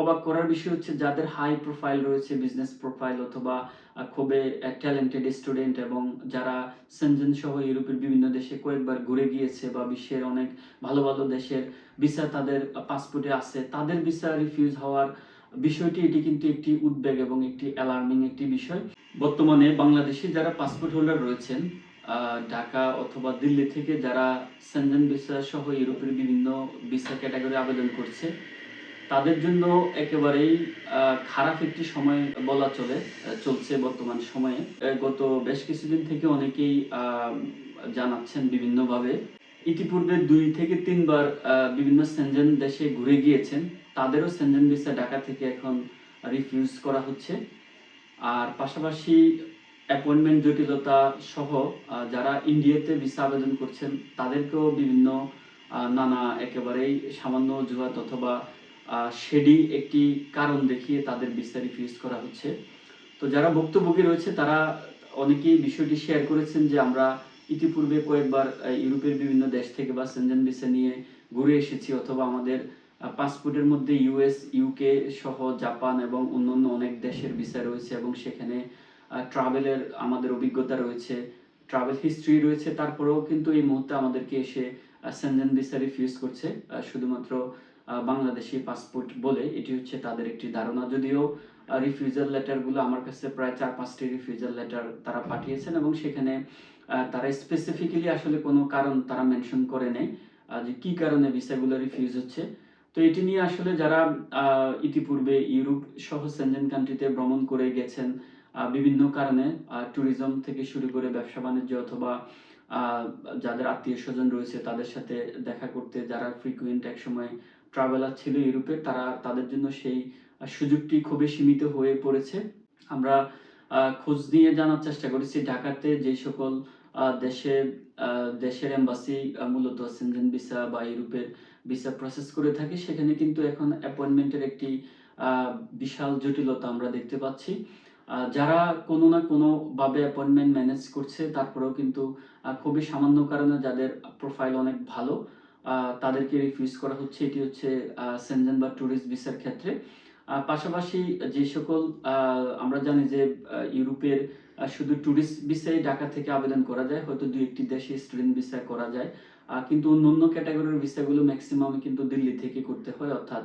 অবাক করার বিষয় হচ্ছে যাদের হাই প্রোফাইল রয়েছে বিজনেস প্রোফাইল অথবা খুবই ট্যালেন্টেড স্টুডেন্ট এবং যারা সেনজেন সহ ইউরোপের বিভিন্ন দেশে কয়েকবার ঘুরে গিয়েছে বা বিশ্বের অনেক ভালো ভালো দেশের ভিসা তাদের পাসপোর্টে আছে, তাদের ভিসা রিফিউজ হওয়ার বিষয়টি, এটি কিন্তু একটি উদ্বেগ এবং একটি অ্যালার্মিং একটি বিষয়। বর্তমানে বাংলাদেশে যারা পাসপোর্ট হোল্ডার রয়েছেন ঢাকা অথবা দিল্লি থেকে যারা সেনজেন ভিসা সহ ইউরোপের বিভিন্ন ভিসা ক্যাটাগরি আবেদন করছে তাদের জন্য একেবারেই খারাপ একটি সময় বলা চলে চলছে বর্তমান সময়ে। গত বেশ কিছুদিন থেকে অনেকেই জানাচ্ছেন বিভিন্নভাবে। ইতিপূর্বে দুই থেকে তিনবার বিভিন্ন সেনজেন দেশে ঘুরে গিয়েছেন। তাদেরও সেনজেন ভিসা ঢাকা থেকে এখন রিফিউজ করা হচ্ছে। আর পাশাপাশি অ্যাপয়েন্টমেন্ট জটিলতা সহ যারা ইন্ডিয়াতে ভিসা আবেদন করছেন, তাদেরকেও বিভিন্ন নানা একেবারেই সামান্য অজুহাত অথবা সেডি একটি কারণ দেখিয়ে তাদের ভিসা রিফিউজ করা হচ্ছে। তো যারা ভুক্তভোগী রয়েছে, তারা অনেকেই বিষয়টি শেয়ার করেছেন যে আমরা ইতিপূর্বে কয়েকবার ইউরোপের বিভিন্ন দেশ থেকে বা সেনজেন ভিসা নিয়ে ঘুরে এসেছি অথবা আমাদের পাসপোর্টের মধ্যে ইউএস ইউকে সহ জাপান এবং অন্যান্য অনেক দেশের ভিসা রয়েছে এবং সেখানে ট্রাভেলের আমাদের অভিজ্ঞতা রয়েছে ট্রাভেল হিস্ট্রি রয়েছে। তারপরেও কিন্তু এই মুহূর্তে আমাদেরকে এসে সেনজেন ভিসা রিফিউজ করছে। শুধুমাত্র বাংলাদেশি পাসপোর্ট বলে, এটি হচ্ছে তাদের একটি ধারণা। যদিও রিফিউজাল লেটারগুলো আমার কাছে প্রায় চার পাঁচটি রিফিউজাল লেটার তারা পাঠিয়েছেন এবং সেখানে তারা স্পেসিফিক্যালি আসলে কোনো কারণ তারা মেনশন করে নেই যে কি কারণে ভিসাগুলো রিফিউজ হচ্ছে। তো এটি নিয়ে আসলে যারা ইতিপূর্বে ইউরোপ সহ সেনজেন কান্ট্রিতে ভ্রমণ করে গেছেন বিভিন্ন কারণে ট্যুরিজম থেকে শুরু করে ব্যবসা বাণিজ্য অথবা যাদের আত্মীয় স্বজন রয়েছে তাদের সাথে দেখা করতে যারা ফ্রিকুয়েন্ট একসময় ট্রাভেলার ছিল ইউরোপে, তারা তাদের জন্য সেই সুযোগটি খুবই সীমিত হয়ে পড়েছে। আমরা খোঁজ নিয়ে জানার চেষ্টা করেছি ঢাকাতে যে সকল দেশে দেশের এম্বাসি মূলত সেনজেন ভিসা বা ইউরোপের ভিসা প্রসেস করে থাকে, সেখানে কিন্তু এখন অ্যাপয়েন্টমেন্টের একটি বিশাল জটিলতা আমরা দেখতে পাচ্ছি। যারা কোনো না কোনো ভাবে অ্যাপয়েন্টমেন্ট ম্যানেজ করছে, তারপরেও কিন্তু খুবই সামান্য কারণে যাদের প্রোফাইল অনেক ভালো তাদেরকে রিফিউজ করা হচ্ছে। এটি হচ্ছে সেনজেন বা ট্যুরিস্ট ভিসার ক্ষেত্রে। পাশাপাশি যে সকল আমরা জানি যে ইউরোপের শুধু ট্যুরিস্ট ভিসাই ঢাকা থেকে আবেদন করা যায়, হয়তো দুই একটি দেশে স্টুডেন্ট ভিসা করা যায়। কিন্তু অন্য অন্য ক্যাটাগরির ভিসাগুলো ম্যাক্সিমাম কিন্তু দিল্লি থেকে করতে হয়, অর্থাৎ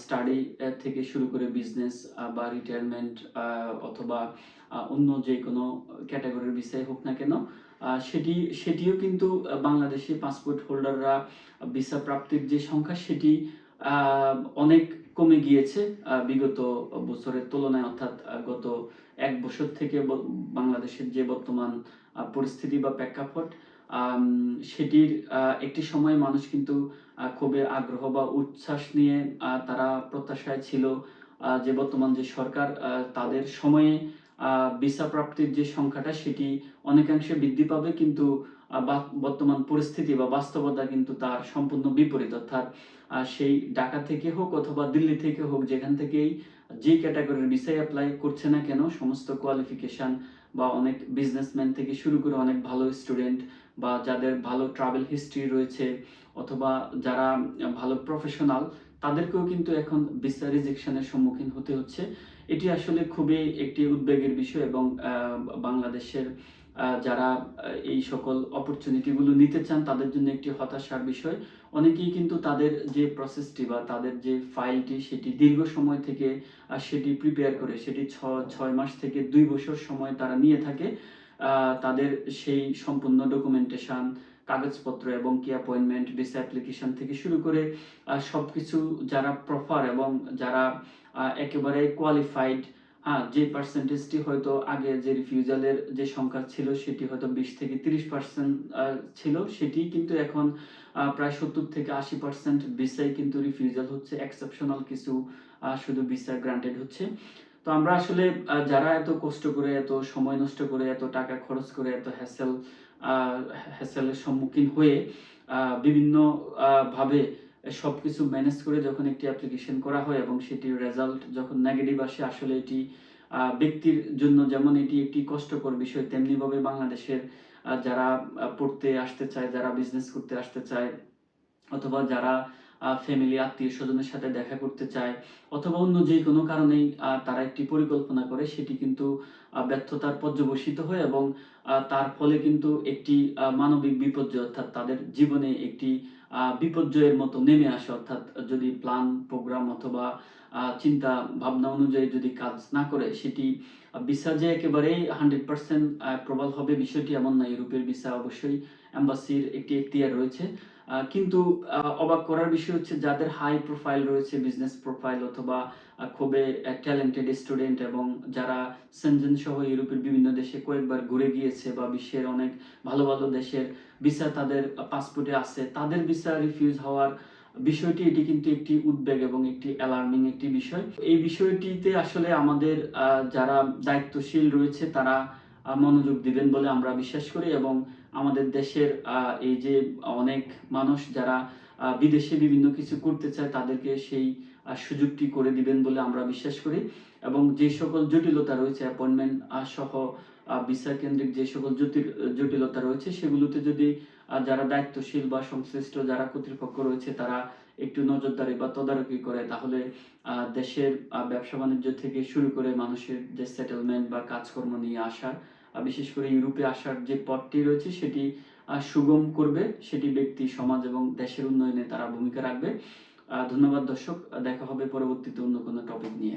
স্টাডি থেকে শুরু করে বিজনেস বা রিটায়ারমেন্ট অথবা অন্য যে কোনো ক্যাটাগরির ভিসাই হোক না কেন সেটি, সেটিও কিন্তু বাংলাদেশি পাসপোর্ট হোল্ডাররা ভিসা প্রাপ্তির যে সংখ্যা, সেটি অনেক কমে গিয়েছে বিগত বছরের তুলনায়, অর্থাৎ গত এক বছর থেকে বাংলাদেশের যে বর্তমান পরিস্থিতি বা প্রেক্ষাপট সেটির একটি সময় মানুষ কিন্তু খুবই আগ্রহ বা উচ্ছ্বাস নিয়ে তারা প্রত্যাশায় ছিল যে বর্তমান যে সরকার তাদের সময়ে ভিসা প্রাপ্তির যে সংখ্যাটা সেটি অনেকাংশে বৃদ্ধি পাবে কিন্তু বর্তমান পরিস্থিতি বা বাস্তবতা কিন্তু তার সম্পূর্ণ বিপরীত। অর্থাৎ সেই ঢাকা থেকে হোক অথবা দিল্লি থেকে হোক যেখান থেকেই যে ক্যাটাগরির ভিসায় অ্যাপ্লাই করছে না কেন, সমস্ত কোয়ালিফিকেশান বা অনেক বিজনেসম্যান থেকে শুরু করে অনেক ভালো স্টুডেন্ট বা যাদের ভালো ট্রাভেল হিস্ট্রি রয়েছে অথবা যারা ভালো প্রফেশনাল তাদেরকেও কিন্তু এখন ভিসা রিজেকশনের সম্মুখীন হতে হচ্ছে। এটি আসলে খুবই একটি উদ্বেগের বিষয় এবং বাংলাদেশের যারা এই সকল অপরচুনিটিগুলো নিতে চান তাদের জন্য একটি হতাশার বিষয়। অনেকেই কিন্তু তাদের যে প্রসেসটি বা তাদের যে ফাইলটি সেটি দীর্ঘ সময় থেকে সেটি প্রিপেয়ার করে সেটি ছ- ছয় মাস থেকে দুই বছর সময় তারা নিয়ে থাকে তাদের সেই সম্পূর্ণ ডকুমেন্টেশন কাগজপত্র এবং কি অ্যাপয়েন্টমেন্ট ভিসা অ্যাপ্লিকেশন থেকে শুরু করে আহ, সবকিছু যারা প্রপার এবং যারা একেবারে কোয়ালিফাইড যে পার্সেন্টেজটি হয়তো আগে যে রিফিউজালের যে সংখ্যা ছিল সেটি হয়তো বিশ থেকে তিরিশ পার্সেন্ট ছিল সেটি কিন্তু এখন প্রায় সত্তর থেকে আশি পার্সেন্ট ভিসাই কিন্তু রিফিউজাল হচ্ছে এক্সেপশনাল কিছু শুধু ভিসা গ্রান্টেড হচ্ছে। তো আমরা আসলে যারা এত কষ্ট করে এত সময় নষ্ট করে এত টাকা খরচ করে এত হ্যাসেল হ্যাসেলের সম্মুখীন হয়ে বিভিন্ন আহ, ভাবে সবকিছু ম্যানেজ করে যখন একটি অ্যাপ্লিকেশন করা হয় এবং সেটির রেজাল্ট যখন নেগেটিভ আসে, আসলে এটি ব্যক্তির জন্য যেমন এটি একটি কষ্টকর বিষয়, তেমনিভাবে বাংলাদেশের যারা পড়তে আসতে চায়, যারা বিজনেস করতে আসতে চায়, অথবা যারা ফ্যামিলি আত্মীয় স্বজনের সাথে দেখা করতে চায়, অথবা অন্য যে কোনো কারণেই তারা একটি পরিকল্পনা করে, সেটি কিন্তু ব্যর্থতার পর্যবসিত হয় এবং তার ফলে কিন্তু একটি মানবিক বিপর্যয় অর্থাৎ তাদের জীবনে একটি বিপর্যয়ের মতো নেমে আসে, অর্থাৎ যদি প্ল্যান প্রোগ্রাম অথবা চিন্তা, ভাবনা অনুযায়ী যদি কাজ না করে, সেটি ভিসা যে একেবারেই হান্ড্রেড পার্সেন্ট প্রবল হবে বিষয়টি এমন না। ইউরোপের ভিসা অবশ্যই অ্যাম্বাসির একটি এখতিয়ার রয়েছে। কিন্তু অবাক করার বিষয় হচ্ছে যাদের হাই প্রোফাইল রয়েছে বিজনেস প্রোফাইল অথবা খুবই ট্যালেন্টেড স্টুডেন্ট এবং যারা সেনজেন সহ ইউরোপের বিভিন্ন দেশে কয়েকবার ঘুরে গিয়েছে বা বিশ্বের অনেক ভালো ভালো দেশের ভিসা তাদের পাসপোর্টে আছে, তাদের ভিসা রিফিউজ হওয়ার বিষয়টি এটি কিন্তু একটি উদ্বেগ এবং একটি অ্যালার্মিং একটি বিষয়। এই বিষয়টিতে আসলে আমাদের যারা দায়িত্বশীল রয়েছে তারা মনোযোগ দিবেন বলে আমরা বিশ্বাস করি এবং আমাদের দেশের এই যে অনেক মানুষ যারা বিদেশে বিভিন্ন কিছু করতে চায় তাদেরকে সেই সুযোগটি করে দিবেন বলে আমরা বিশ্বাস করি। এবং যে সকল জটিলতা রয়েছে, অ্যাপয়েন্টমেন্ট সহ ভিসা কেন্দ্রিক যে সকল জটিল- জটিলতা রয়েছে, সেগুলোতে যদি যারা দায়িত্বশীল বা সংশ্লিষ্ট যারা কর্তৃপক্ষ রয়েছে তারা একটু নজরদারি বা তদারকি করে, তাহলে দেশের ব্যবসা বাণিজ্য থেকে শুরু করে মানুষের যে সেটেলমেন্ট বা কাজকর্ম নিয়ে আসার বিশেষ করে ইউরোপে আসার যে পথটি রয়েছে, সেটি সুগম করবে। সেটি ব্যক্তি, সমাজ এবং দেশের উন্নয়নে তারা ভূমিকা রাখবে। ধন্যবাদ দর্শক। দেখা হবে পরবর্তীতে অন্য কোনো টপিক নিয়ে।